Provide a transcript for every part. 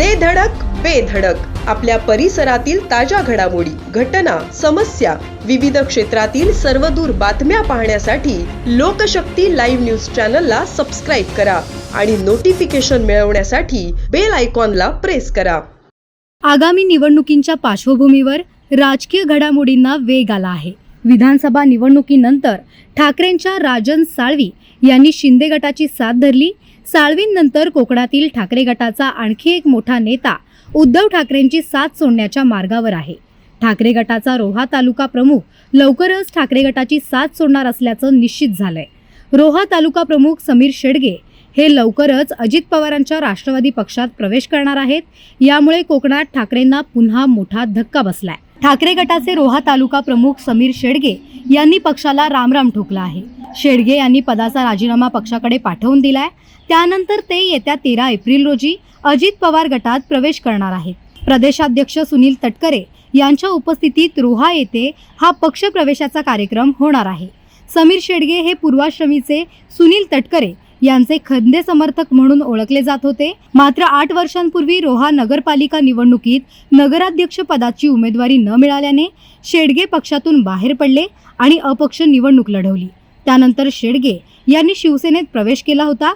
दे धडक बेधडक आपल्या परिसरातील ताज्या घडामोडी घटना समस्या विविध क्षेत्रातील सर्वदूर बातम्या पाहण्यासाठी लोकशक्ती लाईव्ह न्यूज चॅनलला सबस्क्राईब करा आणि नोटिफिकेशन मिळवण्यासाठी बेल आयकॉनला प्रेस करा. आगामी निवडणुकींच्या पार्श्वभूमीवर राजकीय घडामोडींना वेग आला आहे. विधानसभा निवडणुकीनंतर ठाकरेंच्या राजन साळवी यांनी शिंदे गटाची साथ धरली. साळवींनंतर कोकणातील ठाकरे गटाचा आणखी एक मोठा नेता उद्धव ठाकरेंची साथ सोडण्याच्या मार्गावर आहे. ठाकरे गटाचा रोहा तालुका प्रमुख लवकरच ठाकरे गटाची साथ सोडणार असल्याचं निश्चित झालंय. रोहा तालुका प्रमुख समीर शेडगे हे लवकरच अजित पवारांच्या राष्ट्रवादी पक्षात प्रवेश करणार आहेत. यामुळे कोकणात ठाकरेंना पुन्हा मोठा धक्का बसलाय. ठाकरे गटाचे रोहा तालुका प्रमुख समीर शेडगे यांनी पक्षाला रामराम ठोकला आहे. शेडगे यांनी पदाचा राजीनामा पक्षाकडे पाठवून दिलाय. त्यानंतर ते येत्या तेरा एप्रिल रोजी अजित पवार गटात प्रवेश करणार आहेत. प्रदेशाध्यक्ष सुनील तटकरे यांच्या उपस्थितीत रोहा येथे हा पक्ष प्रवेशाचा कार्यक्रम होणार आहे. समीर शेडगे हे पूर्वाश्रमीचे सुनील तटकरे यांचे खंदे समर्थक म्हणून ओळखले जात होते. मात्र आठ वर्षांपूर्वी रोहा नगरपालिका निवडणुकीत नगराध्यक्ष पदाची उमेदवारी न मिळाल्याने शेडगे पक्षातून बाहेर पडले आणि अपक्ष निवडणूक लढवली. त्यानंतर शेडगे यांनी शिवसेनेत प्रवेश केला होता.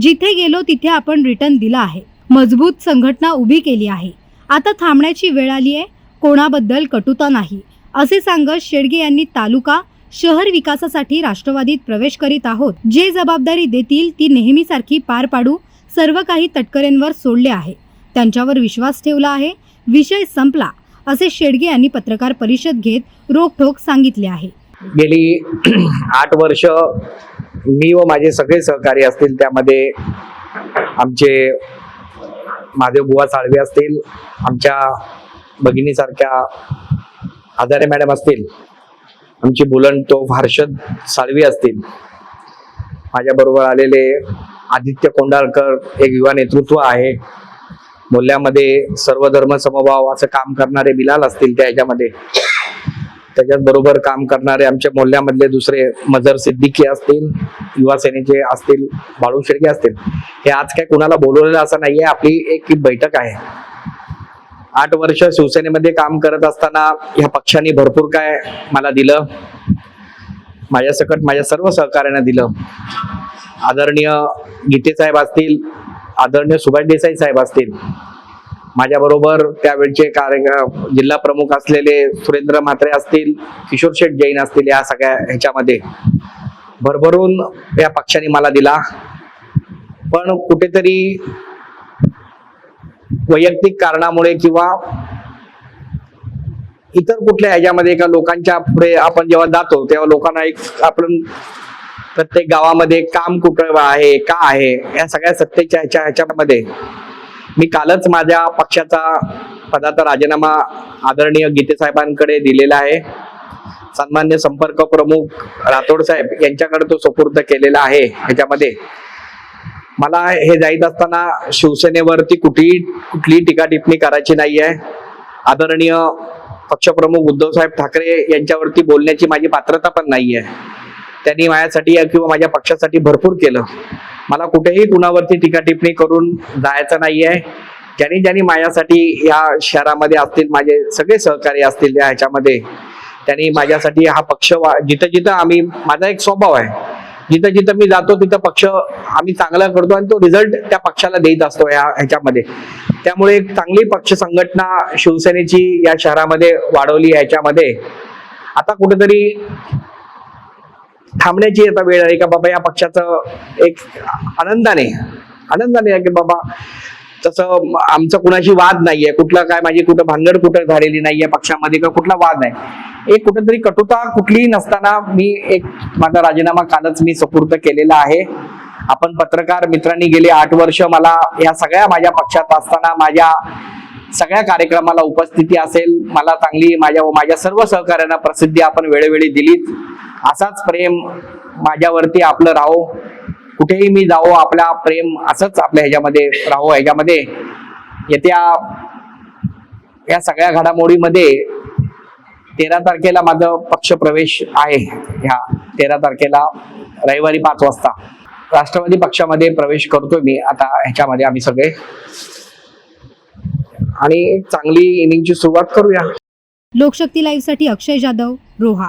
जिथे गेलो तिथे आपण रिटर्न दिला आहे. मजबूत संघटना उभी केली आहे. आता थांबण्याची वेळ आली आहे कोणाबद्दल कटुता नाही. असे सांगत शेडगे यांनी तालुका शहर विकासासाठी राष्ट्रवादीत प्रवेश करीत आहोत. जे जबाबदारी देतील ती नेहमीसारखी पार पाडू सर्व काही तटकरेंवर सोडले आहे. त्यांच्यावर विश्वास ठेवला आहे. विषय संपला असे शेडगे यांनी पत्रकार परिषद घेत रोखोक सांगितले आहे. गेली आठ वर्ष मी व माझे सगळे सहकारी असतील त्यामध्ये आमचे महादेव बुवा साळवे असतील आमच्या भगिनीसारख्या आजारे मॅडम असतील आमची बुलंद तोफ हर्षद साळवी असतील. माझ्याबरोबर आलेले आदित्य कोंडाळकर एक युवा नेतृत्व आहे. मूल्यामध्ये सर्व धर्म समभाव असं काम करणारे बिलाल असतील त्या ह्याच्यामध्ये त्याच्याच बरोबर काम करणारे आमच्या मोहल्ल्यामधले दुसरे मजर सिद्दीकी असतील युवा सेनेचे असतील बाळू शेडगे असतील. हे आज काय कुणाला बोलवलेलं असं नाहीये आपली एक बैठक आहे. आठ वर्ष शिवसेनेमध्ये काम करत असताना ह्या पक्षाने भरपूर काय मला दिलं. माझ्या सकट माझ्या सर्व सहकार्यांना दिलं. आदरणीय गीते साहेब असतील आदरणीय सुभाष देसाई साहेब असतील माझ्याबरोबर त्यावेळचे कार्य जिल्हा प्रमुख असलेले सुरेंद्र म्हात्रे असतील किशोर शेठ जैन असतील या सगळ्या ह्याच्यामध्ये. भरभरून या पक्षाने मला दिला. पण कुठेतरी वैयक्तिक कारणामुळे किंवा इतर कुठल्या ह्याच्यामध्ये एका लोकांच्या पुढे आपण जेव्हा जातो तेव्हा लोकांना एक आपण प्रत्येक गावामध्ये काम कुठं आहे का आहे या सगळ्या सत्तेच्या ह्याच्या ह्याच्यामध्ये मी कालच माझ्या पक्षाचा पदाचा राजीनामा आदरणीय गीते साहेबांकडे दिलेला आहे. सन्मान्य संपर्क प्रमुख राठोड साहेब यांच्याकडे तो सुपूर्द केलेला आहे ह्याच्यामध्ये. मला हे जाईत असताना शिवसेनेवरती कुठेही कुठलीही टीका टिप्पणी करायची नाही आहे आदरणीय पक्षप्रमुख उद्धव साहेब ठाकरे यांच्यावरती बोलण्याची माझी पात्रता पण नाही आहे त्यांनी माझ्यासाठी किंवा माझ्या पक्षासाठी भरपूर केलं. मला कुठेही कुणावरती टीका टिप्पणी करून जायचं नाहीये. ज्यांनी ज्यांनी माझ्यासाठी या शहरामध्ये असतील माझे सगळे सहकारी असतील या ह्याच्यामध्ये त्यांनी माझ्यासाठी हा पक्ष वा- जिथं जिथं आम्ही माझा एक स्वभाव आहे. जिथं जिथं मी जातो तिथं पक्ष आम्ही चांगला करतो आणि तो रिझल्ट त्या पक्षाला देत असतो या ह्याच्यामध्ये. त्यामुळे एक चांगली पक्ष संघटना शिवसेनेची या शहरामध्ये वाढवली ह्याच्यामध्ये आता कुठेतरी थांबण्याची आता वेळ आहे का बाबा या पक्षाचं एक आनंदाने आनंदाने आहे की बाबा तसं आमचं कुणाशी वाद नाहीये. कुठलं काय माझी कुठं भांडण कुठं झालेली नाहीये पक्षामध्ये किंवा कुठला वाद नाही. एक कुठेतरी कटुता कुठलीही नसताना मी एक माझा राजीनामा कालच मी सुपूर्द केलेला आहे. आपण पत्रकार मित्रांनी गेले आठ वर्ष मला या सगळ्या माझ्या पक्षात असताना माझ्या सगळ्या कार्यक्रमाला उपस्थिती असेल. मला चांगली माझ्या व माझ्या सर्व सहकार्यांना प्रसिद्धी आपण वेळोवेळी दिलीच असाच प्रेम माझ्यावरती आपलं राहो. कुठेही मी जावो आपला प्रेम असंच आपल्या ह्याच्यामध्ये राहो ह्याच्यामध्ये. येत्या या सगळ्या घडामोडीमध्ये तेरा तारखेला माझं पक्ष प्रवेश आहे. ह्या तेरा तारखेला रविवारी पाच वाजता राष्ट्रवादी पक्षामध्ये प्रवेश करतोय मी. आता ह्याच्यामध्ये आम्ही सगळे. आणि चांगली इनिंगची सुरुवात करूया. लोकशक्ती लाईव्हसाठी अक्षय जाधव रोहा.